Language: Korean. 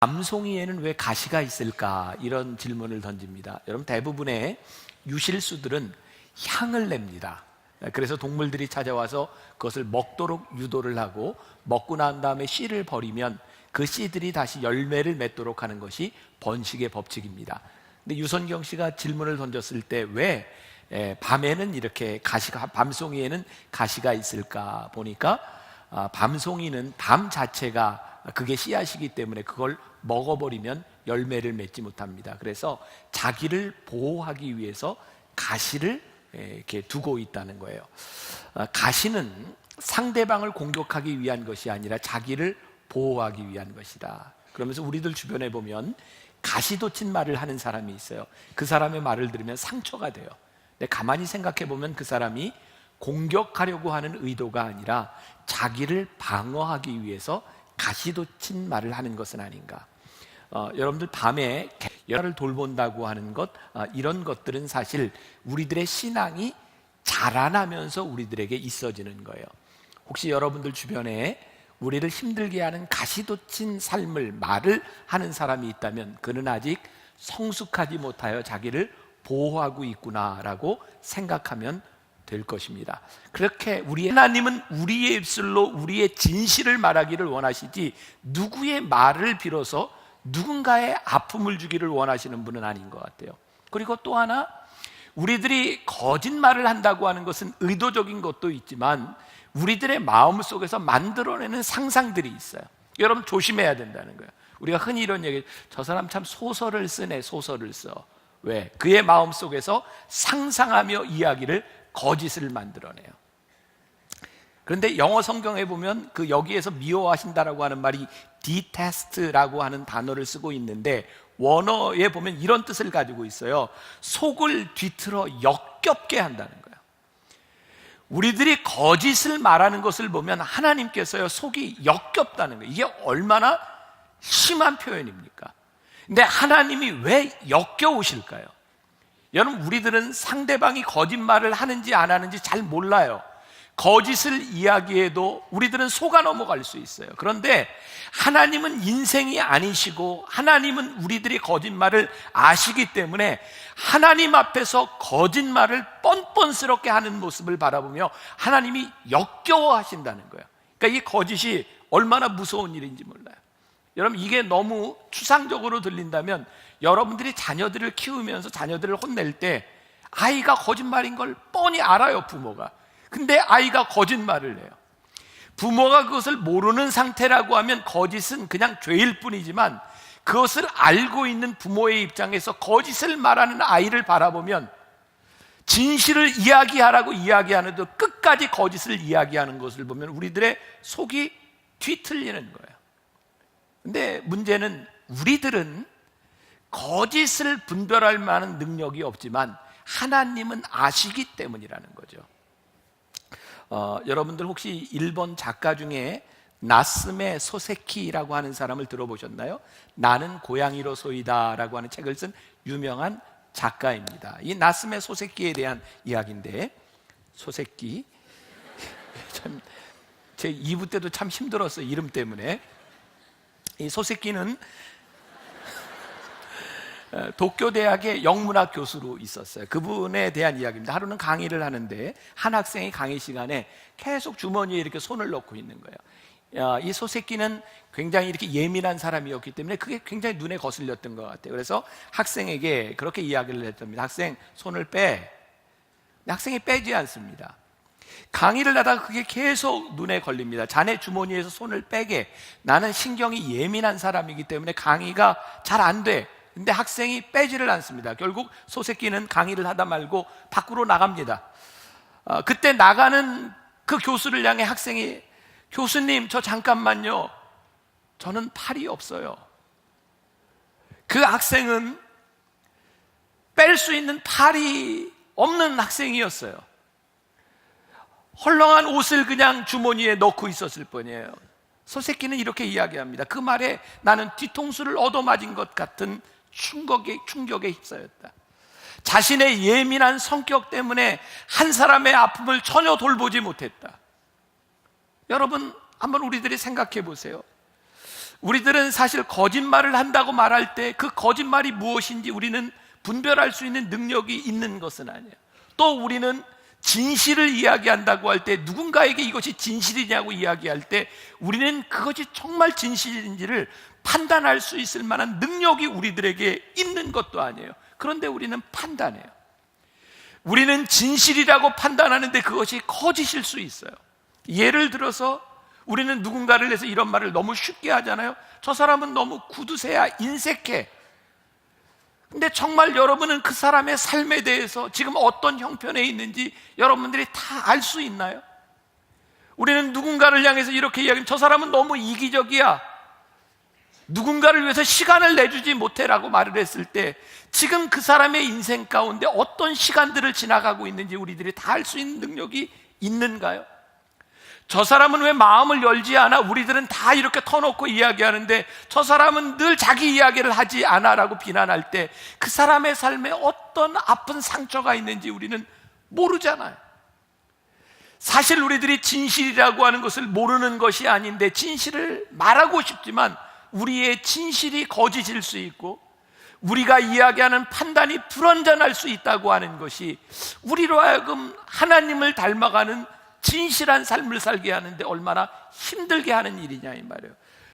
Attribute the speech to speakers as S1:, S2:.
S1: 암송이에는 왜 가시가 있을까? 이런 질문을 던집니다. 여러분 대부분의 유실수들은 향을 냅니다. 그래서 동물들이 찾아와서 그것을 먹도록 유도를 하고 먹고 난 다음에 씨를 버리면 그 씨들이 다시 열매를 맺도록 하는 것이 번식의 법칙입니다. 근데 유선경 씨가 질문을 던졌을 때 왜 밤에는 이렇게 가시가 밤송이에는 가시가 있을까 보니까 아, 밤송이는 밤 자체가 그게 씨앗이기 때문에 그걸 먹어버리면 열매를 맺지 못합니다. 그래서 자기를 보호하기 위해서 가시를 이렇게 두고 있다는 거예요. 아, 가시는 상대방을 공격하기 위한 것이 아니라 자기를 보호하기 위한 것이다. 그러면서 우리들 주변에 보면 가시돋친 말을 하는 사람이 있어요. 그 사람의 말을 들으면 상처가 돼요. 근데 가만히 생각해 보면 그 사람이 공격하려고 하는 의도가 아니라 자기를 방어하기 위해서 가시돋친 말을 하는 것은 아닌가. 어, 여러분들 밤에 열을 돌본다고 하는 것 어, 이런 것들은 사실 우리들의 신앙이 자라나면서 우리들에게 있어지는 거예요. 혹시 여러분들 주변에 우리를 힘들게 하는 가시돋친 삶을 말을 하는 사람이 있다면 그는 아직 성숙하지 못하여 자기를 보호하고 있구나라고 생각하면 될 것입니다. 그렇게 우리 하나님은 우리의 입술로 우리의 진실을 말하기를 원하시지 누구의 말을 빌어서 누군가의 아픔을 주기를 원하시는 분은 아닌 것 같아요. 그리고 또 하나 우리들이 거짓말을 한다고 하는 것은 의도적인 것도 있지만 우리들의 마음 속에서 만들어내는 상상들이 있어요. 여러분 조심해야 된다는 거예요. 우리가 흔히 이런 얘기, 저 사람 참 소설을 쓰네, 소설을 써. 왜? 그의 마음 속에서 상상하며 이야기를 거짓을 만들어내요. 그런데 영어 성경에 보면 그 여기에서 미워하신다라고 하는 말이 detest라고 하는 단어를 쓰고 있는데 원어에 보면 이런 뜻을 가지고 있어요. 속을 뒤틀어 역겹게 한다는 거예요. 우리들이 거짓을 말하는 것을 보면 하나님께서요 속이 역겹다는 거예요. 이게 얼마나 심한 표현입니까? 근데 하나님이 왜 역겨우실까요? 여러분 우리들은 상대방이 거짓말을 하는지 안 하는지 잘 몰라요. 거짓을 이야기해도 우리들은 속아 넘어갈 수 있어요. 그런데 하나님은 인생이 아니시고 하나님은 우리들이 거짓말을 아시기 때문에 하나님 앞에서 거짓말을 뻔뻔스럽게 하는 모습을 바라보며 하나님이 역겨워 하신다는 거예요. 그러니까 이 거짓이 얼마나 무서운 일인지 몰라요. 여러분 이게 너무 추상적으로 들린다면 여러분들이 자녀들을 키우면서 자녀들을 혼낼 때 아이가 거짓말인 걸 뻔히 알아요, 부모가. 근데 아이가 거짓말을 해요. 부모가 그것을 모르는 상태라고 하면 거짓은 그냥 죄일 뿐이지만 그것을 알고 있는 부모의 입장에서 거짓을 말하는 아이를 바라보면 진실을 이야기하라고 이야기하는데 끝까지 거짓을 이야기하는 것을 보면 우리들의 속이 뒤틀리는 거예요. 근데 문제는 우리들은 거짓을 분별할 만한 능력이 없지만 하나님은 아시기 때문이라는 거죠. 어, 여러분들 혹시 일본 작가 중에 나스메 소세키라고 하는 사람을 들어보셨나요? 나는 고양이로소이다라고 하는 책을 쓴 유명한 작가입니다. 이 나스메 소세키에 대한 이야기인데 소세키 참 제 2부 때도 참 힘들었어요 이름 때문에 이 소세키는 어, 도쿄 대학의 영문학 교수로 있었어요. 그분에 대한 이야기입니다. 하루는 강의를 하는데 한 학생이 강의 시간에 계속 주머니에 이렇게 손을 넣고 있는 거예요. 이 소새끼는 굉장히 이렇게 예민한 사람이었기 때문에 그게 굉장히 눈에 거슬렸던 것 같아요. 그래서 학생에게 그렇게 이야기를 했답니다. 학생 손을 빼. 학생이 빼지 않습니다. 강의를 하다가 그게 계속 눈에 걸립니다. 자네 주머니에서 손을 빼게. 나는 신경이 예민한 사람이기 때문에 강의가 잘 안 돼. 근데 학생이 빼지를 않습니다. 결국 소새끼는 강의를 하다 말고 밖으로 나갑니다. 어, 그때 나가는 그 교수를 향해 학생이 교수님 저 잠깐만요. 저는 팔이 없어요. 그 학생은 뺄 수 있는 팔이 없는 학생이었어요. 헐렁한 옷을 그냥 주머니에 넣고 있었을 뿐이에요. 소새끼는 이렇게 이야기합니다. 그 말에 나는 뒤통수를 얻어맞은 것 같은 충격에, 충격에 휩싸였다. 자신의 예민한 성격 때문에 한 사람의 아픔을 전혀 돌보지 못했다. 여러분, 한번 우리들이 생각해 보세요. 우리들은 사실 거짓말을 한다고 말할 때 그 거짓말이 무엇인지 우리는 분별할 수 있는 능력이 있는 것은 아니에요. 또 우리는 진실을 이야기한다고 할 때 누군가에게 이것이 진실이냐고 이야기할 때 우리는 그것이 정말 진실인지를 판단할 수 있을 만한 능력이 우리들에게 있는 것도 아니에요. 그런데 우리는 판단해요. 우리는 진실이라고 판단하는데 그것이 거짓일 수 있어요. 예를 들어서 우리는 누군가를 해서 이런 말을 너무 쉽게 하잖아요. 저 사람은 너무 구두쇠야, 인색해. 근데 정말 여러분은 그 사람의 삶에 대해서 지금 어떤 형편에 있는지 여러분들이 다 알 수 있나요? 우리는 누군가를 향해서 이렇게 이야기하면 저 사람은 너무 이기적이야. 누군가를 위해서 시간을 내주지 못해라고 말을 했을 때 지금 그 사람의 인생 가운데 어떤 시간들을 지나가고 있는지 우리들이 다 알 수 있는 능력이 있는가요? 저 사람은 왜 마음을 열지 않아? 우리들은 다 이렇게 터놓고 이야기하는데 저 사람은 늘 자기 이야기를 하지 않아 라고 비난할 때 그 사람의 삶에 어떤 아픈 상처가 있는지 우리는 모르잖아요. 사실 우리들이 진실이라고 하는 것을 모르는 것이 아닌데 진실을 말하고 싶지만 우리의 진실이 거짓일 수 있고 우리가 이야기하는 판단이 불완전할 수 있다고 하는 것이 우리로 하여금 하나님을 닮아가는 진실한 삶을 살게 하는데 얼마나 힘들게 하는 일이냐 이 말이에요.